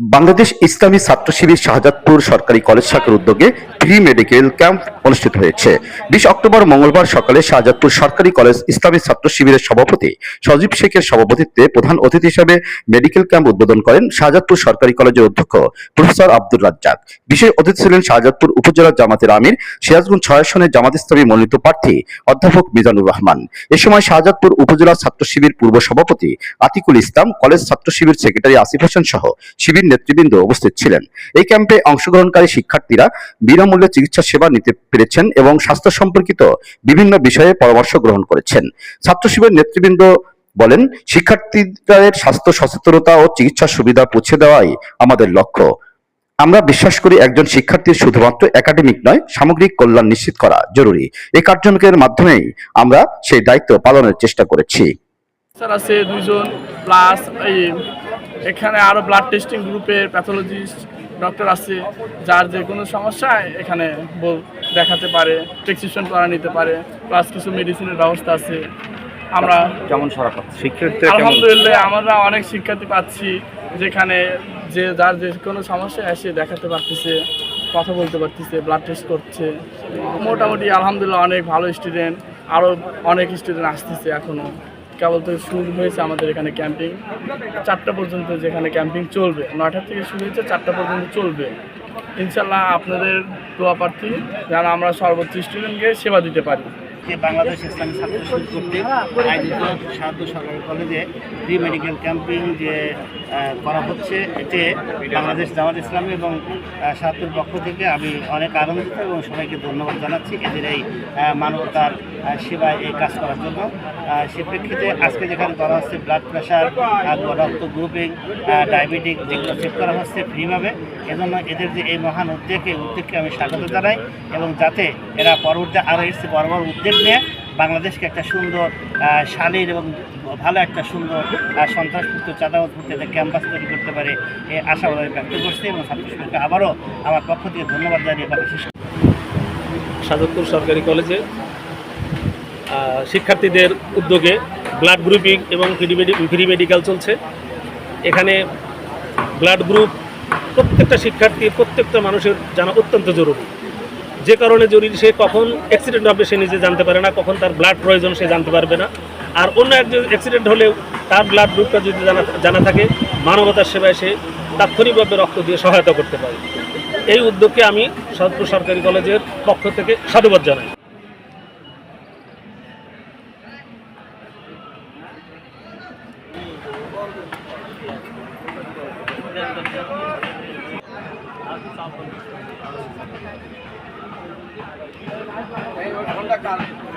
বাংলাদেশ ইসলামী ছাত্র শিবির শাহজাদপুর সরকারি কলেজ শাখার উদ্যোগে ফ্রি মেডিকেল ক্যাম্প অনুষ্ঠিত হয়েছে। বিশ অক্টোবর মঙ্গলবার সকালে শাহজাদপুর সরকারি কলেজ ইসলামী ছাত্র শিবিরের সভাপতি সজীব শেখের সভাপতিত্বে প্রধান অতিথি হিসেবে মেডিকেল ক্যাম্প উদ্বোধন করেন শাহজাদপুর সরকারি কলেজের অধ্যক্ষ প্রফেসর আব্দুর রাজ্জাক। বিশেষ অতিথি ছিলেন শাহজাদপুর উপজেলা জামাতের আমির, সিরাজগঞ্জ ছয় আসনের জামাত ইসলামী মনোনীত প্রার্থী অধ্যাপক মিজানুর রহমান। এ সময় শাহজাদপুর উপজেলা ছাত্র শিবির পূর্ব সভাপতি আতিকুল ইসলাম, কলেজ ছাত্র শিবির সেক্রেটারি আসিফ হোসেন সহ শিবির নেতৃবৃন্দ উপস্থিত ছিলেন। এই ক্যাম্পে অংশগ্রহণকারী শিক্ষার্থীরা বিনামূল্যে চিকিৎসা সেবা নিতে পেরেছেন এবং স্বাস্থ্য সম্পর্কিত বিভিন্ন বিষয়ে পরামর্শ গ্রহণ করেছেন। ছাত্র শিবির নেতৃবৃন্দ বলেন, শিক্ষার্থীদের স্বাস্থ্য সচেতনতা ও চিকিৎসা সুবিধা পৌঁছে দেওয়াই আমাদের লক্ষ্য। আমরা বিশ্বাস করি একজন শিক্ষার্থীর শুধুমাত্র একাডেমিক নয়, সামগ্রিক কল্যাণ নিশ্চিত করা জরুরি। এই কার্যক্রমের মাধ্যমেই আমরা সেই দায়িত্ব পালনের চেষ্টা করেছি। স্যার আছে দুইজন প্লাস এই এখানে আরও ব্লাড টেস্টিং গ্রুপের প্যাথোলজিস্ট ডক্টর আছে যার যে কোনো সমস্যা এখানে বল- দেখাতে পারে প্রেসক্রিপশন করা নিতে পারে প্লাস কিছু মেডিসিনের ব্যবস্থা আছে। আমরা কেমন সারা পাচ্ছে? শিক্ষার্থীরা কেমন? আলহামদুলিল্লাহ আমরা অনেক শিক্ষার্থী পাচ্ছি যেখানে যে যার যে কোনো সমস্যা এসে দেখাতে পারতেছে কথা বলতে পারতেছে ব্লাড টেস্ট করছে। মোটামুটি আলহামদুলিল্লাহ অনেক ভালো স্টুডেন্ট আরও অনেক স্টুডেন্ট আসতেছে এখনও কেবল তো শুরু হয়েছে আমাদের এখানে ক্যাম্পিং। চারটা পর্যন্ত যেখানে ক্যাম্পিং চলবে। নয়টা থেকে শুরু হয়েছে, চারটা পর্যন্ত চলবে। ইনশাল্লাহ আপনাদের দোয়া প্রার্থী যেন আমরা সর্বোচ্চ স্টুডেন্টকে সেবা দিতে পারি। যে বাংলাদেশ ইসলামী ছাত্র শিবির আয়োজিত সাহায্য সরকারি কলেজে প্রি মেডিকেল ক্যাম্পিং যে করা হচ্ছে, এতে বাংলাদেশ জামাত ইসলামী এবং সাহায্যের পক্ষ থেকে আমি অনেক আনন্দিত এবং সবাইকে ধন্যবাদ জানাচ্ছি এদের এই মানবতার সেবায় এই কাজ করার জন্য। সে প্রেক্ষিতে আজকে যেখানে করা হচ্ছে ব্লাড প্রেশার রক্ত গ্রুপিং ডায়াবেটিক যেগুলো চেক করা হচ্ছে ফ্রিভাবে এজন্য এদের যে এই মহান উদ্যোগ এই উদ্যোগকে আমি স্বাগত জানাই এবং যাতে এরা পরবর্তী আরও এসছে বড় বড় উদ্যোগ নিয়ে বাংলাদেশকে একটা সুন্দর শালীন এবং ভালো একটা সুন্দর সন্ত্রাসমুক্ত চাঁদাবাদমুক্ত একটা ক্যাম্পাস তৈরি করতে পারে এই আশাবাদ ব্যক্ত করছি এবং ছাত্রছাত্রীকে আবারও আমার পক্ষ থেকে ধন্যবাদ জানিয়ে কথা শেষ করছি। সরকারি কলেজে শিক্ষার্থীদের উদ্যোগে ব্লাড গ্রুপিং এবং ফ্রি মেডিকেল চলছে এখানে ব্লাড গ্রুপ প্রত্যেকটা শিক্ষার্থী, প্রত্যেকটা মানুষের জানা অত্যন্ত জরুরি যে কারণে জরুরি সে কখন অ্যাক্সিডেন্ট হবে সে নিজে জানতে পারে না, কখন তার ব্লাড প্রয়োজন সে জানতে পারবে না। আর অন্য একজন অ্যাক্সিডেন্ট হলেও তার ব্লাড গ্রুপটা যদি জানা জানা থাকে, মানবতার সেবায় সে তাৎক্ষণিকভাবে রক্ত দিয়ে সহায়তা করতে পারে। এই উদ্যোগকে আমি সদপুর সরকারি কলেজের পক্ষ থেকে সাধুবাদ জানাই। Fortaleza.